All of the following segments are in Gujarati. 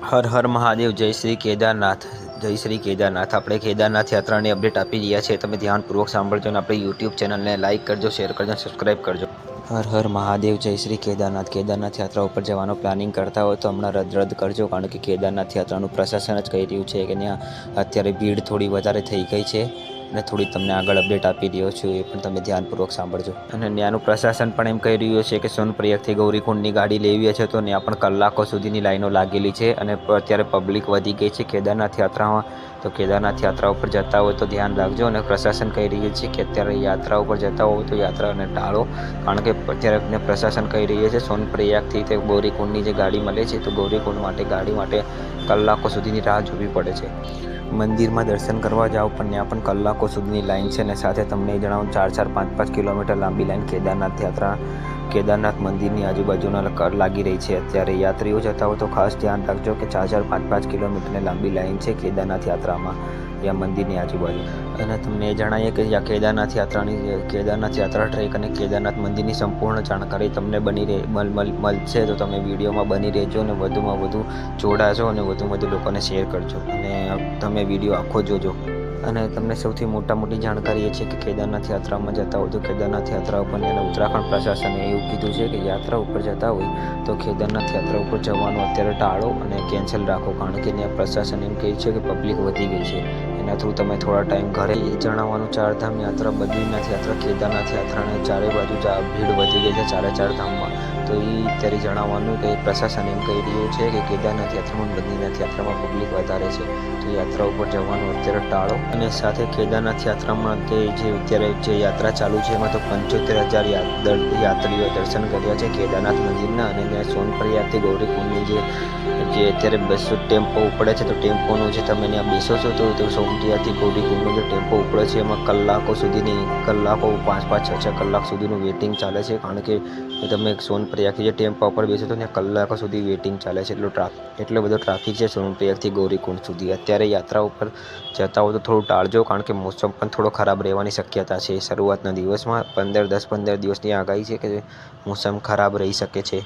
હર હર મહાદેવ, જય શ્રી કેદારનાથ, જય શ્રી કેદારનાથ. આપણે કેદારનાથ યાત્રાની અપડેટ આપી રહ્યા છીએ. તમે ધ્યાનપૂર્વક સાંભળજો અને આપણી યુટ્યુબ ચેનલને લાઇક કરજો શેર કરજો અને કરજો. હર હર મહાદેવ, જય શ્રી કેદારનાથ. કેદારનાથ યાત્રા ઉપર જવાનો પ્લાનિંગ કરતા હોય તો હમણાં રદ રદ કરજો, કારણ કે કેદારનાથ યાત્રાનું પ્રશાસન જ કહી રહ્યું છે કે ત્યાં અત્યારે ભીડ થોડી વધારે થઈ ગઈ છે. અને થોડી તમને આગળ અપડેટ આપી રહ્યો છું, એ પણ તમે ધ્યાનપૂર્વક સાંભળજો. અને ત્યાંનું પ્રશાસન પણ એમ કહી રહ્યું છે કે સોનપ્રયાગથી ગૌરીકુંડની ગાડી લેવી છે તો ત્યાં પણ કલાકો સુધીની લાઈનો લાગેલી છે અને અત્યારે પબ્લિક વધી ગઈ છે કેદારનાથ યાત્રામાં. તો કેદારનાથ યાત્રા ઉપર જતા હોય તો ધ્યાન રાખજો અને પ્રશાસન કહી રહ્યું છે કે અત્યારે યાત્રા ઉપર જતા હોય તો યાત્રાને ટાળો. કારણ કે અત્યારે પ્રશાસન કહી રહ્યું છે સોનપ્રયાગથી તે ગૌરીકુંડની જે ગાડી મળે છે તો ગૌરીકુંડ માટે, ગાડી માટે કલાકો સુધીની રાહ જોવી પડે છે. મંદિરમાં દર્શન કરવા જાઓ, પણ ત્યાં પણ કલાકો સુધીની લાઈન છે અને સાથે તમને જણાવું, ચાર ચાર પાંચ પાંચ કિલોમીટર લાંબી લાઈન કેદારનાથ યાત્રા કેદારનાથ મંદિરની આજુબાજુના કર લાગી રહી છે. અત્યારે યાત્રીઓ જતા હોય તો ખાસ ધ્યાન રાખજો કે ચાર ચાર પાંચ પાંચ કિલોમીટરની લાંબી લાઈન છે કેદારનાથ યાત્રામાં, યા મંદિરની આજુબાજુ. અને તમને એ જણાવીએ કે કેદારનાથ યાત્રાની કેદારનાથ યાત્રા ટ્રેક અને કેદારનાથ મંદિરની સંપૂર્ણ જાણકારી તમને બની રહે મળ મળ મળશે તો તમે વિડીયોમાં બની રહેજો અને વધુમાં વધુ જોડાજો અને વધુમાં વધુ લોકોને શેર કરજો. અને તમે વીડિયો આખો જોજો. અને તમને સૌથી મોટા મોટી જાણકારી એ છે કે કેદારનાથ યાત્રામાં જતા હોય તો કેદારનાથ યાત્રા ઉપર અને ઉત્તરાખંડ પ્રશાસને એવું કીધું છે કે યાત્રા ઉપર જતા હોય તો કેદારનાથ યાત્રા ઉપર જવાનું અત્યારે ટાળો અને કેન્સલ રાખો. કારણ કે ત્યાં પ્રશાસન એમ કહે છે કે પબ્લિક વધી ગઈ છે. એના થ્રુ તમે થોડા ટાઈમ ઘરે એ જણાવવાનું ચારધામ યાત્રા બદ્રીનાથ યાત્રા, કેદારનાથ યાત્રાને ચારે બાજુ ભીડ વધી ગઈ છે, ચારે ચાર ધામમાં. તો એ અત્યારે જણાવવાનું કે પ્રશાસન એમ કહી રહ્યું છે કે કેદારનાથ યાત્રામાં બદ્રીનાથ યાત્રામાં પબ્લિક વધારે છે. તો યાત્રા ઉપર જવાનું અત્યારે ટાળો. અને સાથે કેદારનાથ યાત્રામાં તે જે અત્યારે જે યાત્રા ચાલુ છે, એમાં તો પંચોતેર હજાર યાત્રીઓએ દર્શન કર્યા છે કેદારનાથ મંદિરના અને ત્યાં સોનપરિયાથી ગૌરીકુંડની જે જે અત્યારે બસો ટેમ્પો ઉપડે છે, તો ટેમ્પોનું જે તમે ત્યાં બેસો છો, તો તો સોમટિયાથી ગૌરીકુંડનો જે ટેમ્પો ઉપડે છે, એમાં કલાકો સુધીની, કલાકો પાંચ પાંચ છ છ કલાક સુધીનું વેઇટિંગ ચાલે છે. કારણ કે તમે સોનપ્રયાગથી જે ટેમ્પા ઉપર બેસે તો ત્યાં કલાકો સુધી વેઇટિંગ ચાલે છે. એટલો ટ્રાફિક એટલો બધો ટ્રાફિક છે સોનપ્રયાગથી ગૌરીકુંડ સુધી. અત્યારે યાત્રા ઉપર જતા હો તો થોડું ટાળજો કારણ કે મોસમ પણ થોડો ખરાબ રહેવાની શક્યતા છે. શરૂઆતના દિવસમાં પંદર દસ પંદર દિવસની આગાહી છે કે મોસમ ખરાબ રહી શકે છે.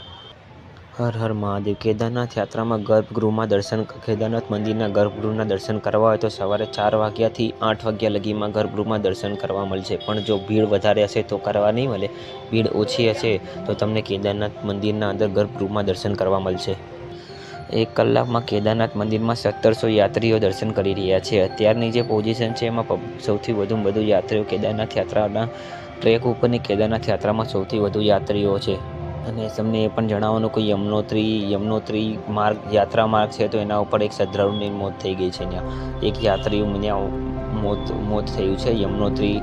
હર હર મહાદેવ. કેદારનાથ યાત્રામાં ગર્ભગૃહમાં દર્શન કેદારનાથ મંદિરના ગર્ભગૃહના દર્શન કરવા હોય તો સવારે ચાર વાગ્યાથી આઠ વાગ્યા લગીમાં ગર્ભગૃહમાં દર્શન કરવા મળશે. પણ જો ભીડ વધારે હશે તો કરવા નહીં મળે. ભીડ ઓછી હશે તો તમને કેદારનાથ મંદિરના અંદર ગર્ભગૃહમાં દર્શન કરવા મળશે. એક કલાકમાં કેદારનાથ મંદિરમાં સત્તરસો યાત્રીઓ દર્શન કરી રહ્યા છે. અત્યારની જે પોઝિશન છે એમાં સૌથી વધુ વધુ યાત્રીઓ કેદારનાથ યાત્રાના ટ્રેક ઉપરની કેદારનાથ યાત્રામાં સૌથી વધુ યાત્રીઓ છે. અને તમને એ પણ જણાવવાનું કે યમનોત્રી યમનોત્રી માર્ગ, યાત્રા માર્ગ છે તો એના ઉપર એક શ્રદ્ધાળુની મોત થઈ ગઈ છે ત્યાં. એક યાત્રીઓ ત્યાં મોત મોત થયું છે. યમનોત્રી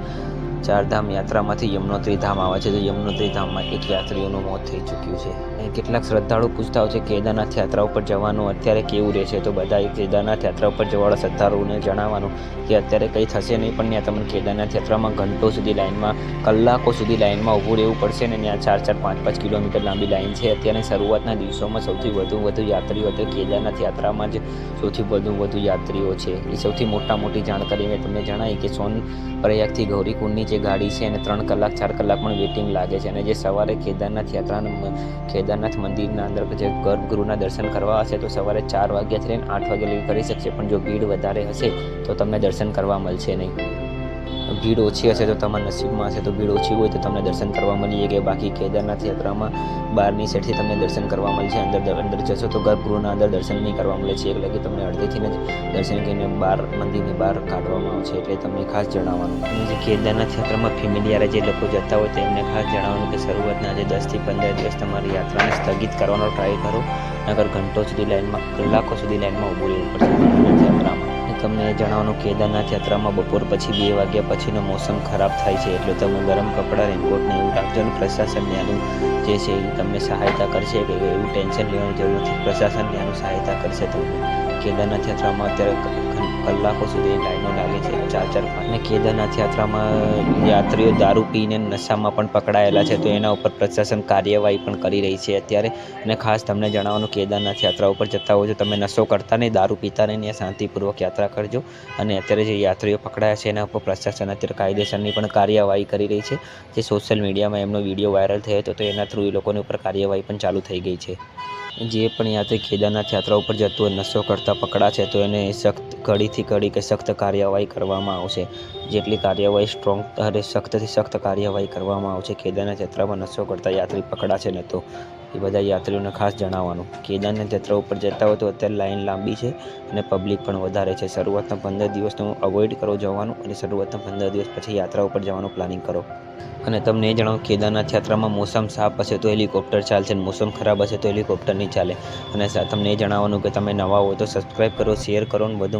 ચારધામ યાત્રામાંથી યમનોત્રી ધામ આવે છે. તો યમનોત્રી ધામમાં એક યાત્રીઓનું મોત થઈ ચૂક્યું છે. કેટલાક શ્રદ્ધાળુ પૂછતા હોય છે, કેદારનાથ યાત્રા ઉપર જવાનું અત્યારે કેવું રહેશે? તો બધા કેદારનાથ યાત્રા ઉપર જવાવાળા શ્રદ્ધાળુઓને જણાવવાનું કે અત્યારે કંઈ થશે નહીં, પણ ત્યાં તમને કેદારનાથ યાત્રામાં ઘંટો સુધી લાઈનમાં કલાકો સુધી લાઈનમાં ઊભું રહેવું પડશે ને ત્યાં ચાર ચાર, પાંચ પાંચ કિલોમીટર લાંબી લાઈન છે. અત્યારે શરૂઆતના દિવસોમાં સૌથી વધુ વધુ યાત્રીઓ તે કેદારનાથ યાત્રામાં જ સૌથી વધુ વધુ યાત્રીઓ છે. એ સૌથી મોટા મોટી જાણકારી મેં તમને જણાવી કે સોન પ્રયાગથી ગૌરીકુંડની જે ગાડી છે, એને ત્રણ કલાક, ચાર કલાક પણ વેટિંગ લાગે છે અને જે સવારે કેદારનાથ યાત્રા મ- કેદારનાથ મંદિરના અંદર જે ગર્ભગૃહના દર્શન કરવા હશે, તો સવારે ચાર વાગ્યાથી લઈને આઠ વાગ્યા લગી કરી શકશે. પણ જો ભીડ વધારે હશે, તો તમને દર્શન કરવા મળશે નહીં. ભીડ ઓછી હશે તો તમારા નસીબમાં હશે, તો ભીડ ઓછી હોય તો તમને દર્શન કરવા મળી શકે બાકી કેદારનાથ યાત્રામાં બહારની સાઈડથી તમને દર્શન કરવા મળશે, અંદર અંદર જશો તો ગર્ભગૃહના અંદર દર્શન નહીં કરવા મળે છે એટલે કે તમને અડધેથી જ દર્શન કરીને બહાર મંદિરની બહાર કાઢવામાં આવશે, એટલે તમને ખાસ જણાવવાનું. જે કેદારનાથ યાત્રામાં ફેમિલીયારે જે લોકો જતા હોય તેમને ખાસ જણાવવાનું કે શરૂઆતના જે દસથી પંદર દિવસ તમારી યાત્રાને સ્થગિત કરવાનો ટ્રાય કરો નગર ઘંટો સુધી લાઇનમાં કલાકો સુધી લાઇનમાં ઊભું રહેવું પડશે. યાત્રામાં તમને એ જણાવવાનું કેદારનાથ યાત્રામાં બપોર પછી બે વાગ્યા પછીનો મોસમ ખરાબ થાય છે એટલે તમે ગરમ કપડાં રેનકોટને એવું રાખજો અને પ્રશાસન ત્યાંનું જે છે એ તમને સહાયતા કરશે કે એવું ટેન્શન લેવાની જરૂર નથી. પ્રશાસન ત્યાંનું સહાયતા કરશે તમને. કેદારનાથ યાત્રામાં અત્યારે કલાકો સુધી લાઈનો લાગે છે, ચાર ચાર અને કેદારનાથ યાત્રામાં યાત્રીઓ દારૂ પીને નશામાં પણ પકડાયેલા છે, તો એના ઉપર પ્રશાસન કાર્યવાહી પણ કરી રહી છે અત્યારે. અને ખાસ તમને જણાવવાનું, કેદારનાથ યાત્રા ઉપર જતા હોવ છો તમે નશો કરતા નહીં, દારૂ પીતા નહીં શાંતિપૂર્વક યાત્રા કરજો. અને અત્યારે જે યાત્રીઓ પકડાયા છે એના ઉપર પ્રશાસન અત્યારે કાયદેસરની પણ કાર્યવાહી કરી રહી છે. જે સોશિયલ મીડિયામાં એમનો વીડિયો વાયરલ થયો હતો, તો એના થ્રુ એ લોકોની ઉપર કાર્યવાહી પણ ચાલુ થઈ ગઈ છે. જે પણ યાત્રી કેદારનાથ યાત્રા ઉપર જતું હોય, નશો કરતા પકડાશે તો એને સખ્ત કડીથી કડી કે સખ્ત કાર્યવાહી કરવામાં આવશે. જેટલી કાર્યવાહી સ્ટ્રોંગ અને સખ્તથી સખ્ત કાર્યવાહી કરવામાં આવશે, કેદારનાથ યાત્રામાં નશો કરતા યાત્રી પકડાશે ને તો. એ બધા યાત્રીઓને ખાસ જણાવવાનું. કેદારનાથ યાત્રા ઉપર જતા હોય તો અત્યારે લાઈન લાંબી છે અને પબ્લિક પણ વધારે છે. શરૂઆતના પંદર દિવસનું અવોઇડ કરો જવાનું અને શરૂઆતના પંદર દિવસ પછી યાત્રા ઉપર જવાનું પ્લાનિંગ કરો. અને તમને એ જણાવું, કેદારનાથ યાત્રામાં મોસમ સાફ હશે તો હેલિકોપ્ટર ચાલશે અને મોસમ ખરાબ હશે તો હેલિકોપ્ટર નહીં ચાલે. અને તમને એ જણાવવાનું કે તમે નવા હો તો સબસ્ક્રાઈબ કરો શેર કરો અને વધુ